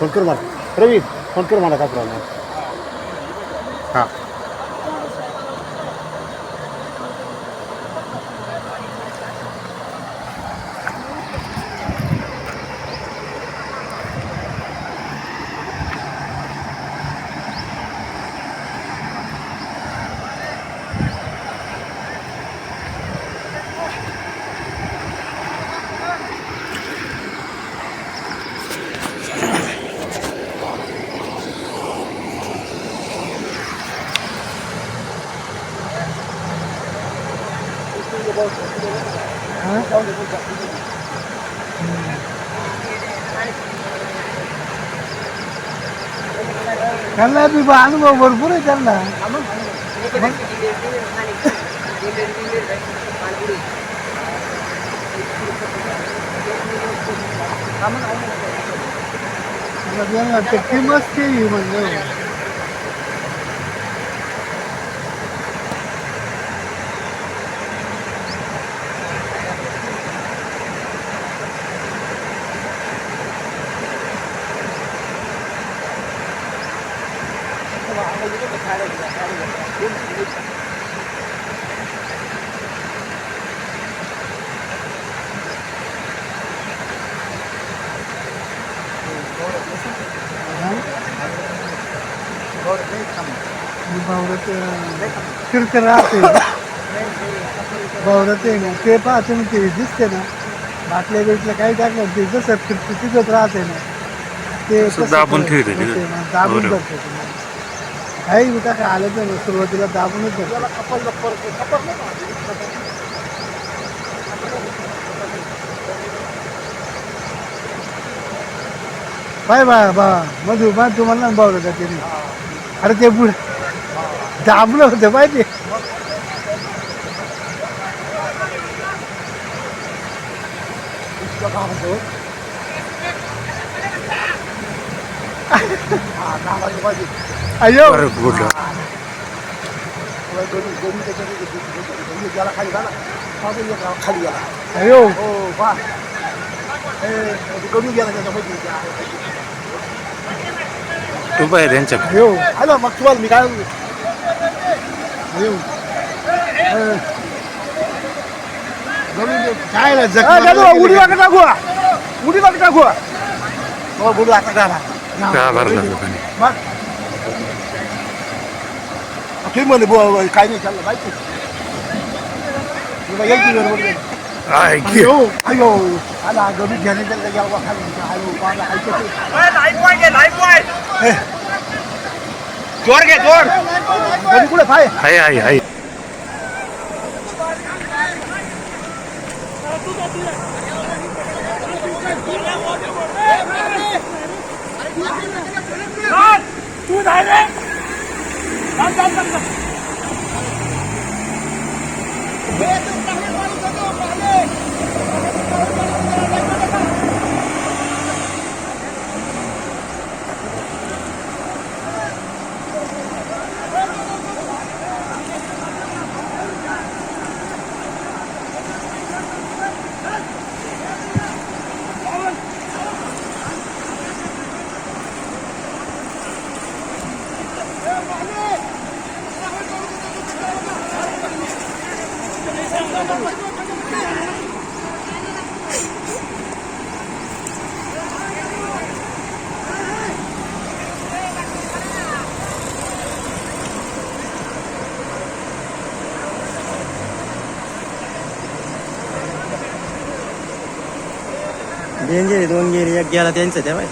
Phone कर मला. रवी phone कर मला काय प्रॉब्लेम हां. त्यांना बी अनुभव भरपूर आहे त्यांना. त्यांना ते किंमत केली म्हणजे. किरकिर राहते भावरत आहे ना ते पाहते ना ते दिसते ना. बाटल्या बिटल्या काही टाकलं ते जसं फिरते तिथंच राहते ना. ते तसं दाबून होते ठेवते तिथं. ना, दाबून बरोबर. धरते ते. काही बी टाका आलं तर ना, सुरुवातीला दाबूनच धरते. बाय बा बा मधू बा तुम्हाला भावलं का त्याने अरे ते पुढे दाबलं होतं माहिती अयो. कुठं? खाली गेला अयो. हो बा गडू गेला तू पाय त्यांच्या. अयो. आलं मग तुम्हाला मी काय अयो. काय ना उडी वाकडं टाकू उडी वाकडं टाकू हो गुडू आता घाला का भरला लोकांनी Kim bu kaynıyor canlı bay. Buna gel geliyor burada. Ay ki. Ayo, ala gömü gelin de gel bakalım. Ayo, bana haydi. Ay, lay boy gel, lay boy. Zor gel, zor. Gömü kule pay. Hay hay hay. Lan! Tu da! 来んだん दोन गेले एक गेला त्यांचं त्या बाई.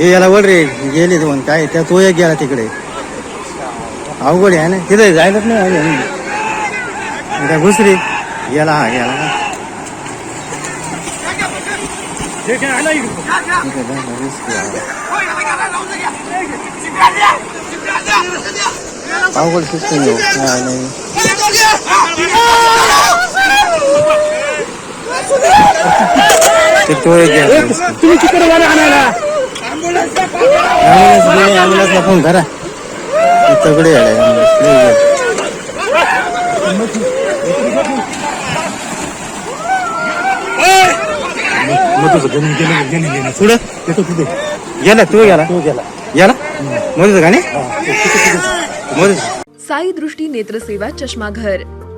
हे याला वर रे गेले दोन काय त्या तो एक गेला तिकडे. अवघड आहे ना. तिथे जायलाच नाही आले काय घुसरी. गेला हा गेला अवघड सिस्टम नाही. ते तो एक गेला. तुम्ही चिकन वाले आणायला. ॲम्ब्युलन्स गेले ॲम्ब्युलन्सला फोन करा ते तगडे आहे ॲम्ब्युलन्स लय गेले. पुढं गेला तू गेला तू गेला गेला मोदीचं गाणे मोदी साई दृष्टी नेत्रसेवा चष्माघर.